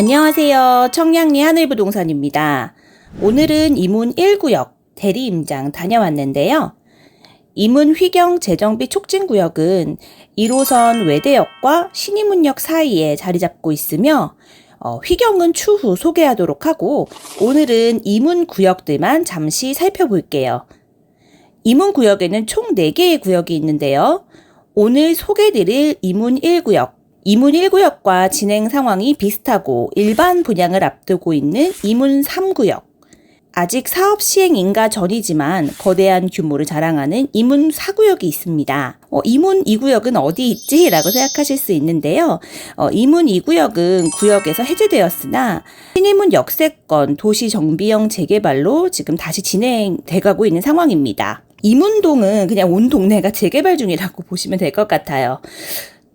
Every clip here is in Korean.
안녕하세요. 청량리 하늘부동산입니다. 오늘은 이문 1구역 대리임장 다녀왔는데요. 이문 휘경 재정비 촉진구역은 1호선 외대역과 신이문역 사이에 자리 잡고 있으며 어, 휘경은 추후 소개하도록 하고 오늘은 이문 구역들만 잠시 살펴볼게요. 이문 구역에는 총 4개의 구역이 있는데요. 오늘 소개드릴 이문 1구역, 이문 1구역과 진행 상황이 비슷하고 일반 분양을 앞두고 있는 이문 3구역, 아직 사업 시행 인가 전이지만 거대한 규모를 자랑하는 이문 4구역이 있습니다. 어, 이문 2구역은 어디 있지? 라고 생각하실 수 있는데요. 어, 이문 2구역은 구역에서 해제되었으나 신이문 역세권 도시 정비형 재개발로 지금 다시 진행돼 가고 있는 상황입니다. 이문동은 그냥 온 동네가 재개발 중이라고 보시면 될 것 같아요.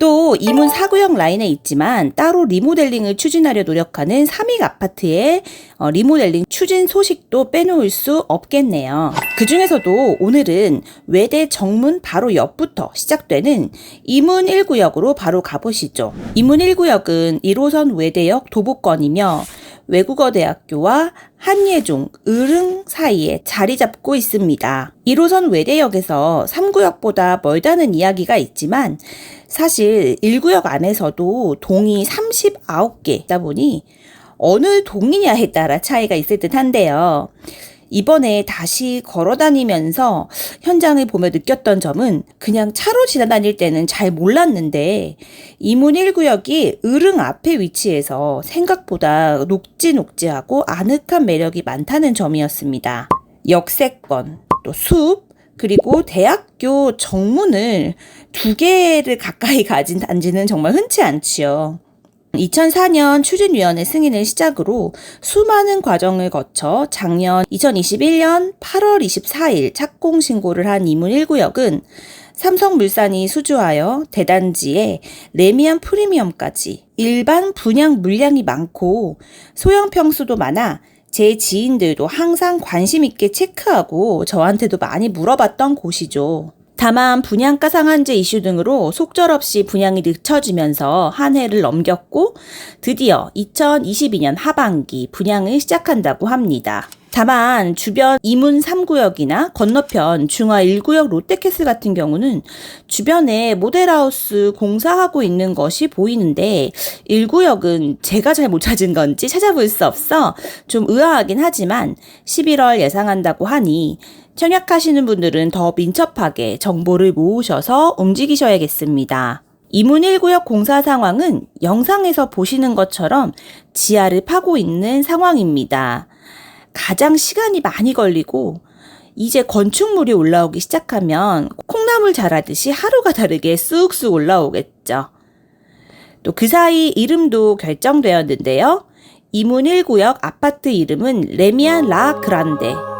또 이문 사구역 라인에 있지만 따로 리모델링을 추진하려 노력하는 삼익 아파트의 어, 리모델링 추진 소식도 빼놓을 수 없겠네요. 그 중에서도 오늘은 외대 정문 바로 옆부터 시작되는 이문 1구역으로 바로 가보시죠. 이문 1구역은 1호선 외대역 도보권이며 외국어대학교와 한예종, 을흥 사이에 자리 잡고 있습니다. 1호선 외대역에서 3구역보다 멀다는 이야기가 있지만 사실 1구역 안에서도 동이 39개 있다 보니 어느 동이냐에 따라 차이가 있을 듯 한데요. 이번에 다시 걸어 다니면서 현장을 보며 느꼈던 점은 그냥 차로 지나다닐 때는 잘 몰랐는데 이문 1구역이 을흥 앞에 위치해서 생각보다 녹지녹지하고 아늑한 매력이 많다는 점이었습니다. 역세권, 또 숲, 그리고 대학교 정문을 두 개를 가까이 가진 단지는 정말 흔치 않지요. 2004년 추진위원회 승인을 시작으로 수많은 과정을 거쳐 작년 2021년 8월 24일 착공 신고를 한 이문 1구역은 삼성물산이 수주하여 대단지에 레미안 프리미엄까지 일반 분양 물량이 많고 소형 평수도 많아 제 지인들도 항상 관심 있게 체크하고 저한테도 많이 물어봤던 곳이죠. 다만 분양가 상한제 이슈 등으로 속절없이 분양이 늦춰지면서 한 해를 넘겼고 드디어 2022년 하반기 분양을 시작한다고 합니다. 다만 주변 이문 3구역이나 건너편 중화 1구역 롯데캐슬 같은 경우는 주변에 모델하우스 공사하고 있는 것이 보이는데 1구역은 제가 잘 못 찾은 건지 찾아볼 수 없어 좀 의아하긴 하지만 11월 예상한다고 하니 청약하시는 분들은 더 민첩하게 정보를 모으셔서 움직이셔야겠습니다. 이문 1구역 공사 상황은 영상에서 보시는 것처럼 지하를 파고 있는 상황입니다. 가장 시간이 많이 걸리고 이제 건축물이 올라오기 시작하면 콩나물 자라듯이 하루가 다르게 쑥쑥 올라오겠죠. 또 그 사이 이름도 결정되었는데요. 이문 1구역 아파트 이름은 레미안 라 그란데.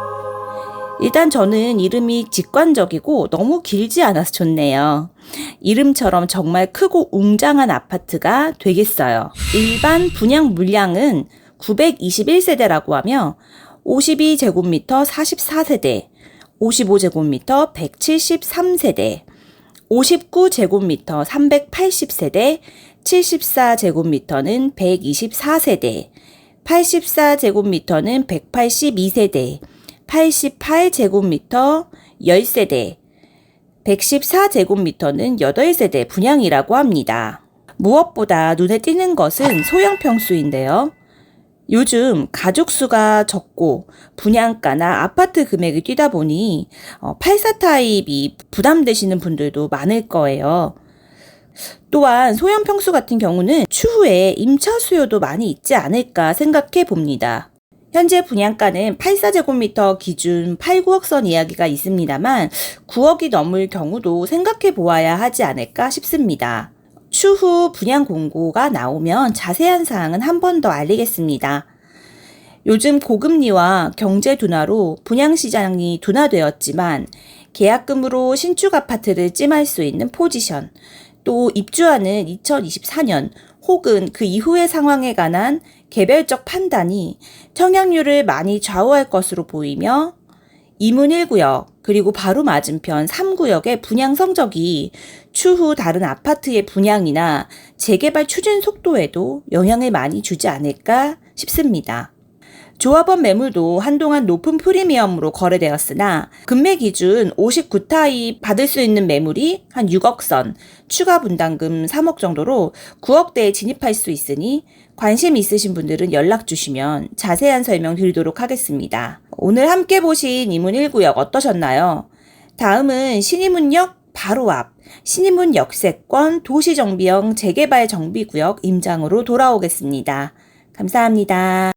일단 저는 이름이 직관적이고 너무 길지 않아서 좋네요. 이름처럼 정말 크고 웅장한 아파트가 되겠어요. 일반 분양 물량은 921세대라고 하며 52제곱미터 44세대, 55제곱미터 173세대, 59제곱미터 380세대, 74제곱미터는 124세대, 84제곱미터는 182세대, 88제곱미터 10세대, 114제곱미터는 8세대 분양이라고 합니다. 무엇보다 눈에 띄는 것은 소형 평수인데요. 요즘 가족 수가 적고 분양가나 아파트 금액이 뛰다 보니 84 타입이 부담되시는 분들도 많을 거예요. 또한 소형 평수 같은 경우는 추후에 임차 수요도 많이 있지 않을까 생각해 봅니다. 현재 분양가는 84제곱미터 기준 8, 9억 선 이야기가 있습니다만 9억이 넘을 경우도 생각해 보아야 하지 않을까 싶습니다. 추후 분양 공고가 나오면 자세한 사항은 한 번 더 알리겠습니다. 요즘 고금리와 경제 둔화로 분양시장이 둔화되었지만 계약금으로 신축 아파트를 찜할 수 있는 포지션, 또 입주하는 2024년 혹은 그 이후의 상황에 관한 개별적 판단이 청약률을 많이 좌우할 것으로 보이며 이문 1구역 그리고 바로 맞은편 3구역의 분양 성적이 추후 다른 아파트의 분양이나 재개발 추진 속도에도 영향을 많이 주지 않을까 싶습니다. 조합원 매물도 한동안 높은 프리미엄으로 거래되었으나 금매 기준 59타입 받을 수 있는 매물이 한 6억 선, 추가 분담금 3억 정도로 9억대에 진입할 수 있으니 관심 있으신 분들은 연락 주시면 자세한 설명 드리도록 하겠습니다. 오늘 함께 보신 이문 1구역 어떠셨나요? 다음은 신이문역 바로 앞 신이문 역세권 도시정비형 재개발 정비구역 임장으로 돌아오겠습니다. 감사합니다.